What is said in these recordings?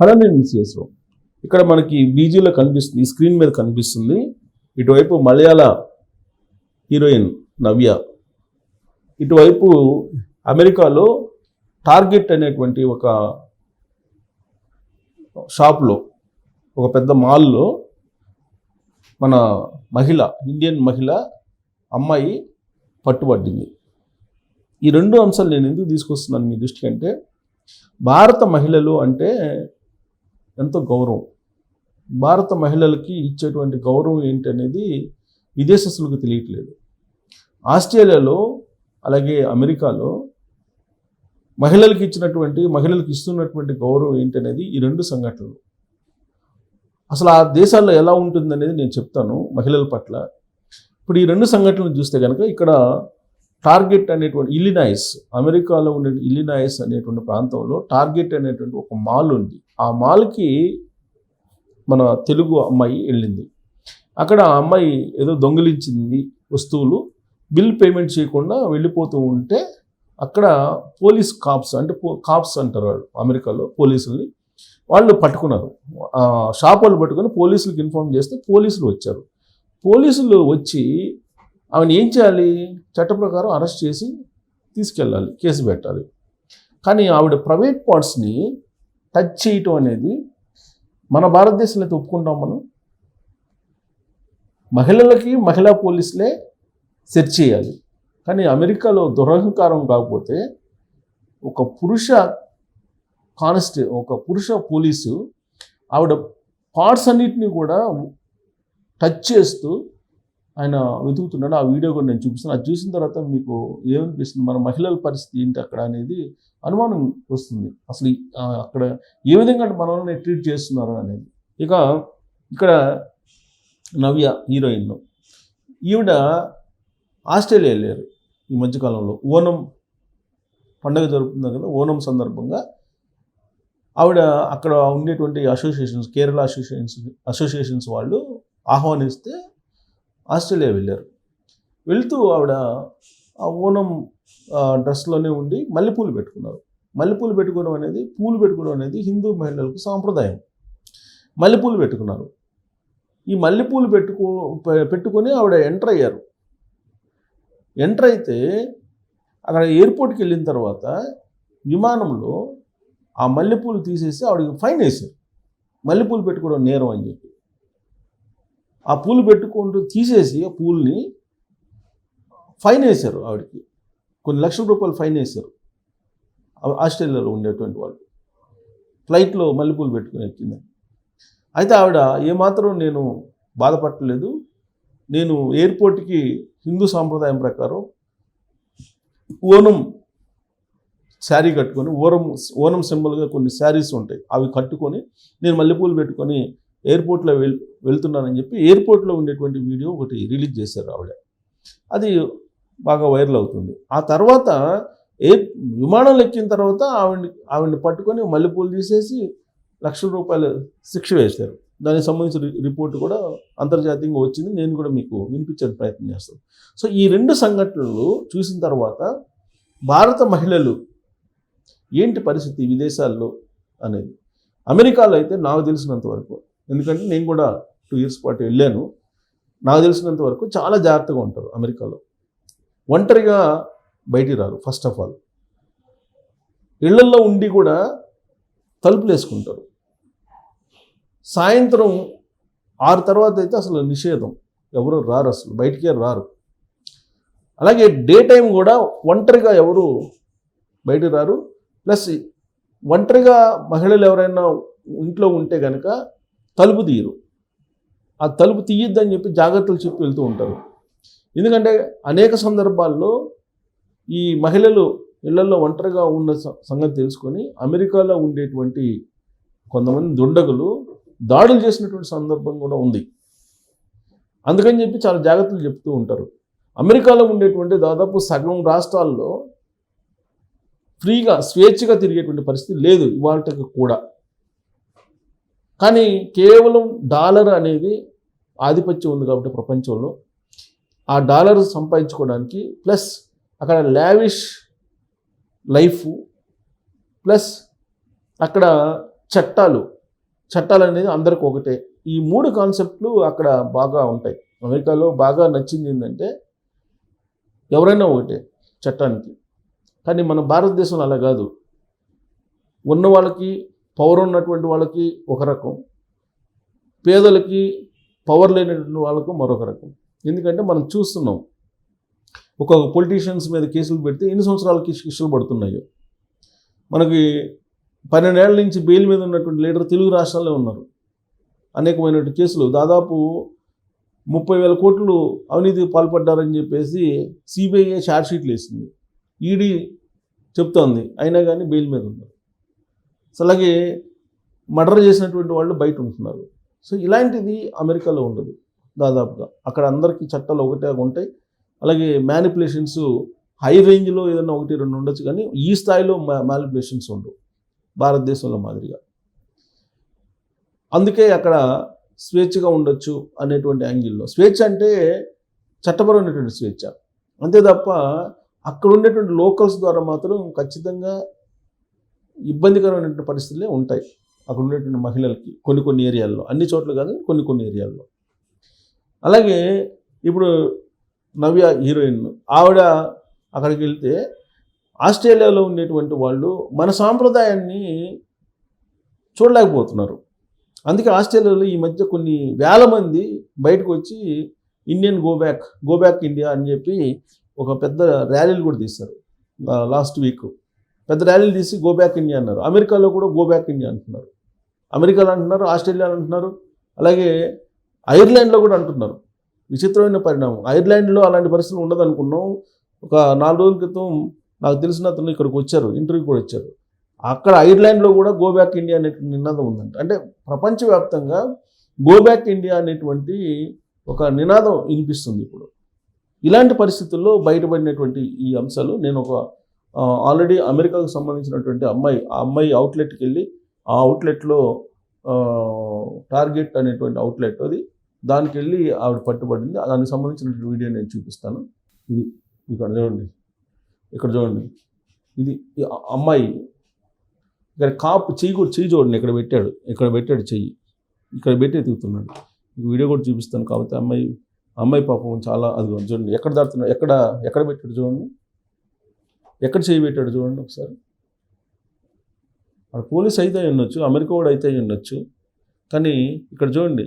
పన్నెండు సిఎస్లో ఇక్కడ మనకి బీజీలో కనిపిస్తుంది ఈ స్క్రీన్ మీద కనిపిస్తుంది. ఇటువైపు మలయాళ హీరోయిన్ నవ్య. ఇటువైపు అమెరికాలో టార్గెట్ అనేటువంటి ఒక షాప్లో ఒక పెద్ద మాల్లో మన మహిళ ఇండియన్ మహిళ అమ్మాయి పట్టుబడింది ఈ రెండు అంశాలు నేను ఎందుకు తీసుకొస్తున్నాను మీ దృష్టికి అంటే భారత మహిళలు అంటే ఎంతో గౌరవం. భారత మహిళలకి ఇచ్చేటువంటి గౌరవం ఏంటి అనేది విదేశస్తులకు తెలియట్లేదు. ఆస్ట్రేలియాలో అలాగే అమెరికాలో మహిళలకు ఇచ్చినటువంటి మహిళలకు ఇస్తున్నటువంటి గౌరవం ఏంటనేది ఈ రెండు సంఘటనలు. అసలు ఆ దేశాల్లో ఎలా ఉంటుందనేది నేను చెప్తాను మహిళల పట్ల. ఇప్పుడు ఈ రెండు సంఘటనలు చూస్తే కనుక ఇక్కడ టార్గెట్ అనేటువంటి ఇల్లినాయిస్ అమెరికాలో ఉండే ఇల్లినాయిస్ అనేటువంటి ప్రాంతంలో టార్గెట్ అనేటువంటి ఒక మాల్ ఉంది. ఆ మాల్కి మన తెలుగు అమ్మాయి వెళ్ళింది. అక్కడ ఆ అమ్మాయి ఏదో దొంగిలించింది వస్తువులు బిల్ పేమెంట్ చేయకుండా వెళ్ళిపోతూ ఉంటే అక్కడ పోలీస్ కాప్స్ అంటే పో- కాప్స్ అంటారు వాళ్ళు అమెరికాలో పోలీసుల్ని. వాళ్ళు పట్టుకున్నారు. షాప్ వాళ్ళు పట్టుకొని పోలీసులకు ఇన్ఫార్మ్ చేస్తే పోలీసులు వచ్చారు. పోలీసులు వచ్చి ఆమెను ఏం చేయాలి? చట్ట ప్రకారం అరెస్ట్ చేసి తీసుకెళ్ళాలి కేసు పెట్టాలి. కానీ ఆవిడ ప్రైవేట్ పార్ట్స్ని టచ్ చేయటం అనేది మన భారతదేశంలో అయితే ఒప్పుకుంటాం మనం. మహిళలకి మహిళా పోలీసులే సెర్చ్ చేయాలి. కానీ అమెరికాలో దురహంకారం కాకపోతే ఒక పురుష కానిస్టే ఒక పురుష పోలీసు ఆవిడ పార్ట్స్ అన్నిటిని కూడా టచ్ చేస్తూ ఆయన వెతుకుతున్నాడు. ఆ వీడియో కూడా నేను చూపిస్తాను. అది చూసిన తర్వాత మీకు ఏమనిపిస్తుంది? మన మహిళల పరిస్థితి ఏంటి అక్కడ అనేది అనుమానం వస్తుంది. అసలు అక్కడ ఏ విధంగా మనల్ని ట్రీట్ చేస్తున్నారు అనేది. ఇక ఇక్కడ నవ్య హీరోయిన్ ఈవిడ ఆస్ట్రేలియా వెళ్ళారు ఈ మధ్యకాలంలో ఓనం పండగ జరుపుతున్నారు కదా ఓనం సందర్భంగా. ఆవిడ అక్కడ ఉండేటువంటి అసోసియేషన్స్ కేరళ అసోసియేషన్స్ అసోసియేషన్స్ వాళ్ళు ఆహ్వానిస్తే ఆస్ట్రేలియా వెళ్ళారు. వెళ్తూ ఆవిడ ఆ ఓనం డ్రెస్లోనే ఉండి మల్లెపూలు పెట్టుకున్నారు. మల్లెపూలు పెట్టుకోవడం అనేది పూలు పెట్టుకోవడం అనేది హిందూ మహిళలకు సాంప్రదాయం. మల్లెపూలు పెట్టుకున్నారు. ఈ మల్లెపూలు పెట్టుకో పెట్టుకొని ఆవిడ ఎంటర్ అయ్యారు. ఎంటర్ అయితే అక్కడ ఎయిర్పోర్ట్కి వెళ్ళిన తర్వాత విమానంలో ఆ మల్లెపూలు తీసేసి ఆవిడకి ఫైన్ వేశారు. మల్లెపూలు పెట్టుకోవడం నేరం అని చెప్పి. ఆ పూలు పెట్టుకుంటూ తీసేసి ఆ పూల్ని ఫైన్ వేశారు ఆవిడకి. కొన్ని లక్షల రూపాయలు ఫైన్ వేశారు. ఆస్ట్రేలియాలో ఉండేటువంటి వాళ్ళు. ఫ్లైట్లో మల్లెపూలు పెట్టుకుని ఎక్కింది అయితే ఆవిడ ఏమాత్రం నేను బాధపడలేదు. నేను ఎయిర్పోర్ట్కి హిందూ సాంప్రదాయం ప్రకారం ఓనం శారీ కట్టుకొని ఓరం ఓనం సింబల్గా కొన్ని శారీస్ ఉంటాయి. అవి కట్టుకొని నేను మల్లెపూలు పెట్టుకొని ఎయిర్పోర్ట్లో వెళ్ వెళ్తున్నానని చెప్పి ఎయిర్పోర్ట్లో ఉండేటువంటి వీడియో ఒకటి రిలీజ్ చేశారు ఆవిడ. అది బాగా వైరల్ అవుతుంది. ఆ తర్వాత ఎయిర్ విమానంలో ఎక్కిన తర్వాత ఆవిడ ఆవిడని పట్టుకొని మల్లెపూలు తీసేసి లక్షల రూపాయలు శిక్ష వేశారు. దానికి సంబంధించిన రిపోర్ట్ కూడా అంతర్జాతీయంగా వచ్చింది. నేను కూడా మీకు వినిపించే ప్రయత్నం చేస్తాను. సో ఈ రెండు సంఘటనలు చూసిన తర్వాత భారత మహిళలు ఏంటి పరిస్థితి విదేశాల్లో అనేది? అమెరికాలో అయితే నాకు తెలిసినంత వరకు ఎందుకంటే నేను కూడా టూ ఇయర్స్ పాటు వెళ్ళాను. నాకు తెలిసినంత వరకు చాలా జాగ్రత్తగా ఉంటారు అమెరికాలో. ఒంటరిగా బయటికి రారు ఫస్ట్ ఆఫ్ ఆల్ ఇళ్ళల్లో ఉండి కూడా తలుపులు వేసుకుంటారు. సాయంత్రం ఆరు తర్వాత అయితే అసలు నిషేధం. ఎవరు రారు అసలు బయటికే రారు. అలాగే డే టైం కూడా ఒంటరిగా ఎవరు బయటికి రారు. ప్లస్ ఒంటరిగా మహిళలు ఎవరైనా ఇంట్లో ఉంటే కనుక తలుపు తీయరు. ఆ తలుపు తీయొద్దని చెప్పి జాగ్రత్తలు చెప్పి వెళ్తూ ఉంటారు. ఎందుకంటే అనేక సందర్భాల్లో ఈ మహిళలు ఇళ్ళలో ఒంటరిగా ఉన్న సంగతి తెలుసుకొని అమెరికాలో ఉండేటువంటి కొంతమంది దుండగులు దాడులు చేసినటువంటి సందర్భం కూడా ఉంది. అందుకని చెప్పి చాలా జాగ్రత్తలు చెప్తూ ఉంటారు. అమెరికాలో ఉండేటువంటి దాదాపు సగం రాష్ట్రాల్లో ఫ్రీగా స్వేచ్ఛగా తిరిగేటువంటి పరిస్థితి లేదు ఇవాళకి కూడా. కానీ కేవలం డాలర్ అనేది ఆధిపత్యం ఉంది కాబట్టి ప్రపంచంలో. ఆ డాలర్ సంపాదించుకోవడానికి ప్లస్ అక్కడ లావిష్ లైఫ్ ప్లస్ అక్కడ చట్టాలు. చట్టాలు అనేది అందరికి ఒకటే. ఈ మూడు కాన్సెప్ట్లు అక్కడ బాగా ఉంటాయి. అమెరికాలో బాగా నచ్చింది ఏంటంటే ఎవరైనా ఒకటే చట్టానికి. కానీ మన భారతదేశంలో అలా కాదు. ఉన్న వాళ్ళకి పవర్ ఉన్నటువంటి వాళ్ళకి ఒక రకం పేదలకి పవర్ లేనటువంటి వాళ్ళకు మరొక రకం. ఎందుకంటే మనం చూస్తున్నాం ఒక పొలిటీషియన్స్ మీద కేసులు పెడితే ఎన్ని సంవత్సరాలకి శిక్షలు పడుతున్నాయో. మనకి పన్నెండేళ్ళ నుంచి బెయిల్ మీద ఉన్నటువంటి లీడర్ తెలుగు రాష్ట్రాల్లో ఉన్నారు. అనేకమైనటువంటి కేసులు. దాదాపు ముప్పై వేల కోట్లు అవినీతి పాల్పడ్డారని చెప్పేసి సిబిఐ ఛార్జ్ షీట్లు వేసింది ఈడీ చెప్తోంది అయినా కానీ బెయిల్ మీద ఉన్నారు. సో అలాగే మర్డర్ చేసినటువంటి వాళ్ళు బయట ఉంటున్నారు. సో ఇలాంటిది అమెరికాలో ఉండదు దాదాపుగా. అక్కడ అందరికీ చట్టాలు ఒకటే ఉంటాయి. అలాగే మ్యానిపులేషన్స్ హై రేంజ్లో ఏదైనా ఒకటి రెండు ఉండొచ్చు కానీ ఈ స్థాయిలో మ్యానిపులేషన్స్ ఉండవు. భారతదేశంలో మాదిరిగా. అందుకే అక్కడ స్వేచ్ఛగా ఉండొచ్చు అనేటువంటి యాంగిల్లో స్వేచ్ఛ అంటే చట్టపరమైనటువంటి స్వేచ్ఛ. అంతే తప్ప అక్కడ ఉండేటువంటి లోకల్స్ ద్వారా మాత్రం ఖచ్చితంగా ఇబ్బందికరమైనటువంటి పరిస్థితులే ఉంటాయి. అక్కడ ఉండేటువంటి మహిళలకి కొన్ని కొన్ని ఏరియాల్లో. అన్ని చోట్ల కాదు కొన్ని కొన్ని ఏరియాల్లో. అలాగే ఇప్పుడు నవ్య హీరోయిన్ ఆవిడ అక్కడికి వెళ్తే ఆస్ట్రేలియాలో ఉండేటువంటి వాళ్ళు మన సాంప్రదాయాన్ని చూడలేకపోతున్నారు. అందుకే ఆస్ట్రేలియాలో ఈ మధ్య కొన్ని వేల మంది బయటకు వచ్చి Indian go back go back India అని చెప్పి ఒక పెద్ద ర్యాలీలు కూడా తీస్తారు లాస్ట్ వీక్. పెద్ద ర్యాలీలు తీసి గో బ్యాక్ ఇండియా అన్నారు. అమెరికాలో కూడా గో బ్యాక్ ఇండియా అంటున్నారు. అమెరికాలో అంటున్నారు ఆస్ట్రేలియాలో అంటున్నారు అలాగే ఐర్లాండ్లో కూడా అంటున్నారు. విచిత్రమైన పరిణామం. ఐర్లాండ్లో అలాంటి పరిస్థితులు ఉండదు అనుకున్నాం ఒక నాలుగు రోజుల క్రితం నాకు తెలిసిన అతను ఇక్కడికి వచ్చారు ఇంటర్వ్యూ కూడా వచ్చారు. అక్కడ ఐర్లాండ్లో కూడా గో బ్యాక్ ఇండియా అనే నినాదం ఉందంట. అంటే ప్రపంచవ్యాప్తంగా గో బ్యాక్ ఇండియా అనేటువంటి ఒక నినాదం వినిపిస్తుంది ఇప్పుడు. ఇలాంటి పరిస్థితుల్లో బయటపడినటువంటి ఈ అంశాలు నేను ఒక ఆల్రెడీ అమెరికాకు సంబంధించినటువంటి అమ్మాయి ఆ అమ్మాయి అవుట్లెట్కి వెళ్ళి ఆ అవుట్లెట్లో టార్గెట్ అనేటువంటి అవుట్లెట్ అది దానికి వెళ్ళి ఆవిడ పట్టుబడింది. దానికి సంబంధించిన వీడియో నేను చూపిస్తాను. ఇది ఇక్కడ చూడండి. ఇక్కడ చూడండి. ఇది అమ్మాయి. ఇక్కడ కాపు చెయ్యి కూడా చెయ్యి చూడండి. ఇక్కడ పెట్టాడు. ఇక్కడ పెట్టాడు చెయ్యి. ఇక్కడ పెట్టి ఎదుగుతున్నాడు వీడియో కూడా చూపిస్తాను. కాబట్టి అమ్మాయి అమ్మాయి పాపం చాలా అది చూడండి. ఎక్కడ దాడుతున్నాడు ఎక్కడ ఎక్కడ పెట్టాడు చూడండి. ఎక్కడ చేయబెట్టాడు చూడండి ఒకసారి. అక్కడ పోలీస్ అయితే ఉండొచ్చు అమెరికా కూడా అయితే ఉండొచ్చు కానీ ఇక్కడ చూడండి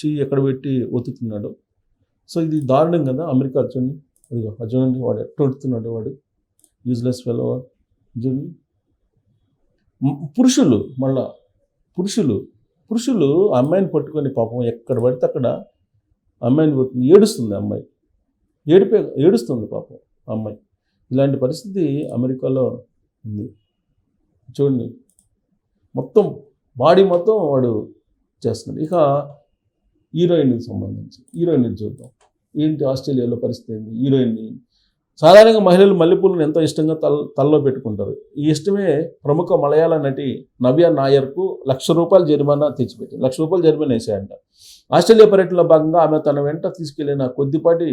చెయ్యి ఎక్కడ పెట్టి ఒత్తుతున్నాడు. సో ఇది దారుణం కదా అమెరికా చూడండి. అదిగో అది చూడండి వాడు ఎట్ట ఒడుతున్నాడు వాడు. యూజ్లెస్ ఫెలో చూడండి. పురుషులు మళ్ళా పురుషులు పురుషులు అమ్మాయిని పట్టుకొని పాపం ఎక్కడ పడితే అక్కడ అమ్మాయిని పట్టుకుని ఏడుస్తుంది అమ్మాయి. ఏడిపే ఏడుస్తుంది పాపం అమ్మాయి. ఇలాంటి పరిస్థితి అమెరికాలో ఉంది. చూడండి మొత్తం బాడీ మొత్తం వాడు చేస్తున్నాడు. ఇక హీరోయిన్కి సంబంధించి హీరోయిన్ చూద్దాం. ఏంటి ఆస్ట్రేలియాలో పరిస్థితి ఏంటి? హీరోయిన్ని సాధారణంగా మహిళలు మల్లెపూలను ఎంతో ఇష్టంగా తల తలలో పెట్టుకుంటారు. ఈ ఇష్టమే ప్రముఖ మలయాళ నటి నవ్య నాయర్కు లక్ష రూపాయల జరిమానా తెచ్చిపెట్టింది. లక్ష రూపాయల జరిమానా వేసాయంట. ఆస్ట్రేలియా పర్యటనలో భాగంగా ఆమె తన వెంట తీసుకెళ్ళిన కొద్దిపాటి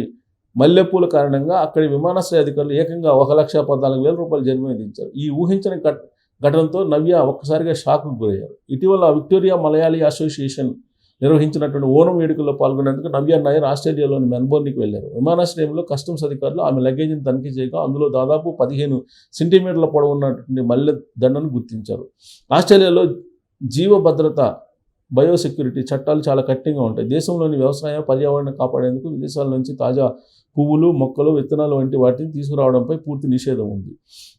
మల్లెపూల కారణంగా అక్కడి విమానాశ్రయ అధికారులు ఏకంగా ఒక లక్ష పద్నాలుగు వేల రూపాయలు జరిమానా విధించారు. ఈ ఊహించని ఘట- ఘటనతో నవ్య ఒక్కసారిగా షాక్కు గురయ్యారు. ఇటీవల విక్టోరియా మలయాళీ అసోసియేషన్ నిర్వహించినటువంటి ఓణం వేడుకల్లో పాల్గొనేందుకు నవ్య నాయర్ ఆస్ట్రేలియాలోని మెల్బోర్న్కి వెళ్ళారు విమానాశ్రయంలో కస్టమ్స్ అధికారులు ఆమె లగేజీని తనిఖీ చేయగా అందులో దాదాపు పదిహేను సెంటీమీటర్ల పొడవున్నటువంటి మల్లె దండను గుర్తించారు. ఆస్ట్రేలియాలో జీవ భద్రత బయోసెక్యూరిటీ చట్టాలు చాలా కఠినంగా ఉంటాయి. దేశంలోని వ్యవసాయ పర్యావరణం కాపాడేందుకు విదేశాల నుంచి తాజా పువ్వులు మొక్కలు విత్తనాలు వంటి వాటిని తీసుకురావడంపై పూర్తి నిషేధం ఉంది.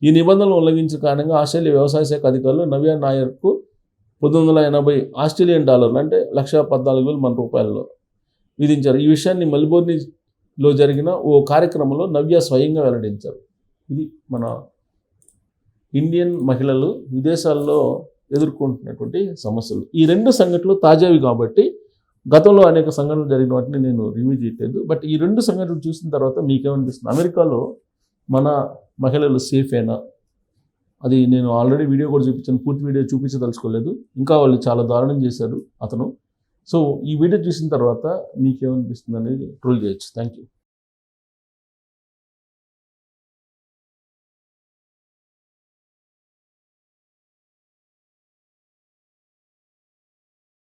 ఈ నిబంధనలు ఉల్లంఘించిన కారణంగా ఆస్ట్రేలియా వ్యవసాయ శాఖ అధికారులు నవ్య నాయర్కు పంతొమ్మిది వందల ఎనభై ఆస్ట్రేలియన్ డాలర్లు అంటే లక్ష పద్నాలుగు వేలు మన రూపాయల్లో విధించారు. ఈ విషయాన్ని మెల్బోర్నిలో జరిగిన ఓ కార్యక్రమంలో నవ్య స్వయంగా వెల్లడించారు. ఇది మన ఇండియన్ మహిళలు విదేశాల్లో ఎదుర్కొంటున్నటువంటి సమస్యలు. ఈ రెండు సంఘటనలు తాజావి కాబట్టి గతంలో అనేక సంఘటనలు జరిగిన వాటిని నేను రివ్యూ చేయట్లేదు. బట్ ఈ రెండు సంఘటనలు చూసిన తర్వాత మీకేమనిపిస్తుంది? అమెరికాలో మన మహిళలు సేఫేనా అది నేను ఆల్రెడీ వీడియో కూడా చూపించాను పూర్తి వీడియో చూపించదలుచుకోలేదు. ఇంకా వాళ్ళు చాలా దారుణం చేశారు అతను. సో ఈ వీడియో చూసిన తర్వాత మీకేమనిపిస్తుంది అనేది ట్రోల్ చేయొచ్చు. Thank you